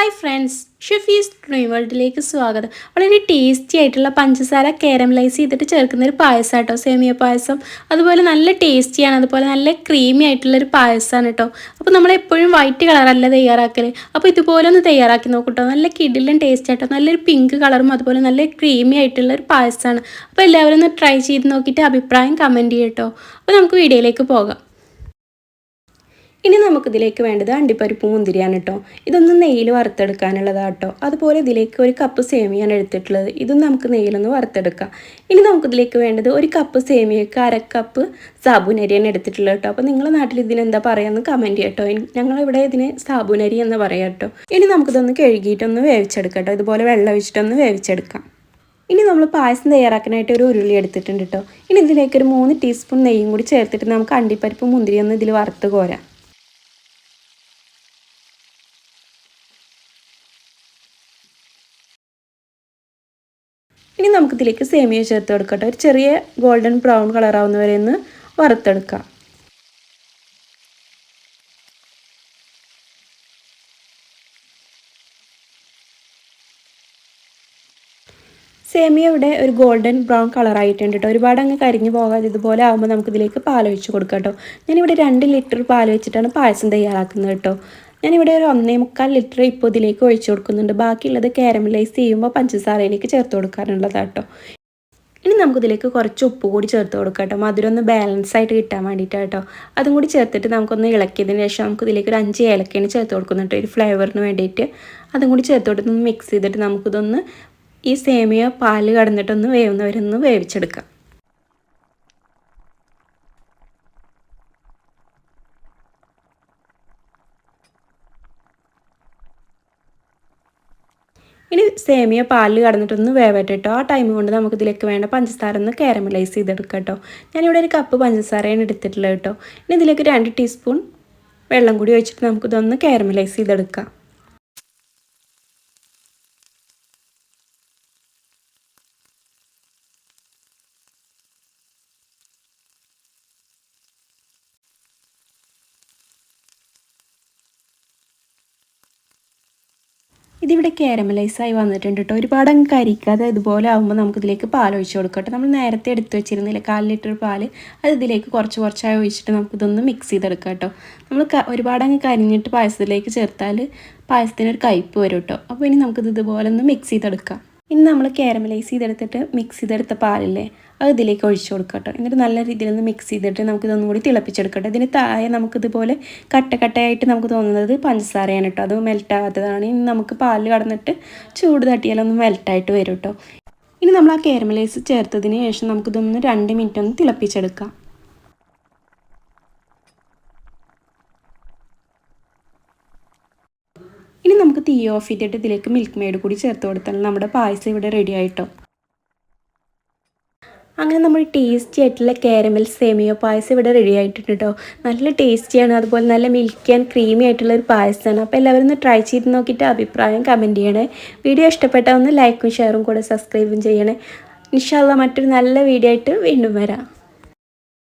Hi friends ഷെഫീസ് dream വേൾഡിലേക്ക് സ്വാഗതം. വളരെ ടേസ്റ്റി ആയിട്ടുള്ള പഞ്ചസാര കാരമലൈസ് ചെയ്തിട്ട് ചേർക്കുന്ന ഒരു പായസം കേട്ടോ സേമിയ പായസം. അതുപോലെ നല്ല ടേസ്റ്റിയാണ് അതുപോലെ നല്ല ക്രീമി ആയിട്ടുള്ള ഒരു പായസമാണ് കേട്ടോ അപ്പോൾ നമ്മൾ എപ്പോഴും വൈറ്റ് കളറല്ല തയ്യാറാക്കൽ അപ്പോൾ ഇതുപോലെ ഒന്ന് തയ്യാറാക്കി നോക്കട്ടോ. നല്ല കിഡിലും ടേസ്റ്റ് ആയിട്ടോ നല്ലൊരു പിങ്ക് കളറും അതുപോലെ നല്ല ക്രീമി ആയിട്ടുള്ള ഒരു പായസമാണ് അപ്പോൾ എല്ലാവരും ഒന്ന് ട്രൈ ചെയ്ത് നോക്കിയിട്ട് അഭിപ്രായം കമന്റ് ചെയ്യട്ടോ അപ്പോൾ നമുക്ക് വീഡിയോയിലേക്ക് പോകാം. ഇനി നമുക്ക് ഇതിലേക്ക് വേണ്ടത് അണ്ടിപ്പരിപ്പ് മുന്തിരിയാണ് കേട്ടോ. ഇതൊന്ന് നെയ്യിൽ വറുത്തെടുക്കാനുള്ളതാണ് കേട്ടോ. അതുപോലെ ഇതിലേക്ക് ഒരു കപ്പ് സേമിയാണ് എടുത്തിട്ടുള്ളത്. ഇതും നമുക്ക് നെയ്യിലൊന്ന് വറുത്തെടുക്കാം. ഇനി നമുക്ക് ഇതിലേക്ക് വേണ്ടത് ഒരു കപ്പ് സേമിയക്ക് അര കപ്പ് സാബുനരിയാണ് എടുത്തിട്ടുള്ളത് കേട്ടോ. അപ്പോൾ നിങ്ങളുടെ നാട്ടിൽ ഇതിനെന്താ പറയാമെന്ന് കമന്റ് ചെയ്യട്ടോ. ഞങ്ങളിവിടെ ഇതിന് സാബുനരി എന്ന് പറയാം കേട്ടോ. ഇനി നമുക്കിതൊന്ന് കഴുകിയിട്ടൊന്ന് വേവിച്ചെടുക്കാം കേട്ടോ. ഇതുപോലെ വെള്ളം ഒഴിച്ചിട്ടൊന്ന് വേവിച്ചെടുക്കാം. ഇനി നമ്മൾ പായസം തയ്യാറാക്കാനായിട്ട് ഒരു ഉരുളി എടുത്തിട്ടുണ്ട് കേട്ടോ. ഇനി ഇതിലേക്ക് ഒരു മൂന്ന് ടീസ്പൂൺ നെയ്യും കൂടി ചേർത്തിട്ട് നമുക്ക് അണ്ടിപ്പരിപ്പ് മുന്തിരി ഒന്ന് ഇതിൽ വറുത്ത് കോരാം. ഇനി നമുക്കിതിലേക്ക് സേമിയ ചേർത്ത് കൊടുക്കട്ടെ. ഒരു ചെറിയ ഗോൾഡൻ ബ്രൗൺ കളറാവുന്ന വരെ ഒന്ന് വറുത്തെടുക്കാം. സേമിയ ഇവിടെ ഒരു ഗോൾഡൻ ബ്രൗൺ കളറായിട്ടുണ്ട് കേട്ടോ ഒരുപാട് അങ്ങ് കരിഞ്ഞു പോകാതെ ഇതുപോലെ ആകുമ്പോൾ നമുക്കിതിലേക്ക് പാൽ ഒഴിച്ച് കൊടുക്കാം കേട്ടോ ഞാനിവിടെ രണ്ട് ലിറ്റർ പാൽ വെച്ചിട്ടാണ് പായസം തയ്യാറാക്കുന്നത് കേട്ടോ ഞാനിവിടെ ഒരു ഒന്നേ മുക്കാൽ ലിറ്റർ ഇപ്പോൾ ഇതിലേക്ക് ഒഴിച്ചു കൊടുക്കുന്നുണ്ട്. ബാക്കിയുള്ളത് കാരമലൈസ് ചെയ്യുമ്പോൾ പഞ്ചസാരയിലേക്ക് ചേർത്ത് കൊടുക്കാനുള്ളതാട്ടോ. ഇനി നമുക്കിതിലേക്ക് കുറച്ച് ഉപ്പ് കൂടി ചേർത്ത് കൊടുക്കാം കേട്ടോ. മധുരം ഒന്ന് ബാലൻസ് ആയിട്ട് കിട്ടാൻ വേണ്ടിയിട്ടാണ് കേട്ടോ അതും കൂടി ചേർത്തിട്ട് നമുക്കൊന്ന് ഇളക്കിയതിന് ശേഷം നമുക്ക് ഇതിലേക്ക് ഒരു അഞ്ച് ഏലക്കേന് ചേർത്ത് കൊടുക്കുന്നുണ്ട് ഒരു ഫ്ലേവറിന് വേണ്ടിയിട്ട് അതും കൂടി ചേർത്ത് കൊടുത്തൊന്ന് മിക്സ് ചെയ്തിട്ട് നമുക്കിതൊന്ന് ഈ സേമിയ പാൽ കടന്നിട്ടൊന്ന് വേവുന്നവരൊന്ന് വേവിച്ചെടുക്കാം. ഇനി സേമിയ പാലിൽ കടന്നിട്ടൊന്ന് വേവട്ടെ കേട്ടോ ആ ടൈം കൊണ്ട് നമുക്ക് ഇതിലേക്ക് വേണ്ട പഞ്ചസാര ഒന്ന് കാരമലൈസ് ചെയ്തെടുക്കാം കേട്ടോ ഞാനിവിടെ ഒരു കപ്പ് പഞ്ചസാരയാണ് എടുത്തിട്ടുള്ളത് കേട്ടോ ഇനി ഇതിലേക്ക് രണ്ട് ടീസ്പൂൺ വെള്ളം കൂടി ഒഴിച്ചിട്ട് നമുക്കിതൊന്ന് കാരമലൈസ് ചെയ്തെടുക്കാം. ഇതിവിടെ കാരമലൈസായി വന്നിട്ടുണ്ട് കേട്ടോ. ഒരുപാട് അങ്ങ് കരിക്കാതെ ഇതുപോലെ ആകുമ്പോൾ നമുക്കിതിലേക്ക് പാൽ ഒഴിച്ച് കൊടുക്കട്ടെ. നമ്മൾ നേരത്തെ എടുത്തു വെച്ചിരുന്നില്ല കാൽ ലിറ്റർ പാൽ അത് ഇതിലേക്ക് കുറച്ച് കുറച്ചായി ഒഴിച്ചിട്ട് നമുക്കിതൊന്ന് മിക്സ് ചെയ്തെടുക്കാം കേട്ടോ. നമ്മൾ ഒരുപാട് അങ്ങ് കരിഞ്ഞിട്ട് പായസത്തിലേക്ക് ചേർത്താൽ പായസത്തിനൊരു കയ്പ്പ് വരും കേട്ടോ. അപ്പോൾ ഇനി നമുക്കിത് ഇതുപോലെ ഒന്ന് മിക്സ് ചെയ്തെടുക്കാം. ഇനി നമ്മൾ കാരമലൈസ് ചെയ്തെടുത്തിട്ട് മിക്സ് ചെയ്തെടുത്ത പാലില്ലേ അത് ഇതിലേക്ക് ഒഴിച്ചു കൊടുക്കട്ടോ എന്നിട്ട് നല്ല രീതിയിൽ ഒന്ന് മിക്സ് ചെയ്തിട്ട് നമുക്ക് ഇതൊന്നും കൂടി തിളപ്പിച്ചെടുക്കട്ടെ. ഇതിന് താഴെ നമുക്കിതുപോലെ കട്ട കട്ടയായിട്ട് നമുക്ക് തോന്നുന്നത് പഞ്ചസാരയാണ് കേട്ടോ. അത് മെൽറ്റാകാത്തതാണ് ഇനി നമുക്ക് പാലിൽ കടന്നിട്ട് ചൂട് തട്ടിയാലൊന്ന് മെൽറ്റായിട്ട് വരും കേട്ടോ. ഇനി നമ്മൾ ആ കാരമലൈസ് ചേർത്തതിന് ശേഷം നമുക്കിതൊന്ന് രണ്ട് മിനിറ്റ് ഒന്ന് തിളപ്പിച്ചെടുക്കാം ഇനി നമുക്ക് തീ ഓഫ് ചെയ്തിട്ട് ഇതിലേക്ക് മിൽക്ക് മെയ്ഡ് കൂടി ചേർത്ത് കൊടുത്താൽ നമ്മുടെ പായസം ഇവിടെ റെഡി ആയിട്ടോ. അങ്ങനെ നമ്മൾ ടേസ്റ്റി ആയിട്ടുള്ള കാരമൽ സേമിയോ പായസം ഇവിടെ റെഡി ആയിട്ടുണ്ട് കേട്ടോ നല്ല ടേസ്റ്റിയാണ് അതുപോലെ നല്ല മിൽക്കി ആൻഡ് ക്രീമി ആയിട്ടുള്ള ഒരു പായസമാണ്. അപ്പോൾ എല്ലാവരും ഒന്ന് ട്രൈ ചെയ്ത് നോക്കിയിട്ട് അഭിപ്രായം കമന്റ് ചെയ്യണേ. വീഡിയോ ഇഷ്ടപ്പെട്ടാൽ ഒന്ന് ലൈക്കും ഷെയറും കൂടെ സബ്സ്ക്രൈബും ചെയ്യണേ. ഇൻഷാല്ല മറ്റൊരു നല്ല വീഡിയോ ആയിട്ട് വീണ്ടും വരാം.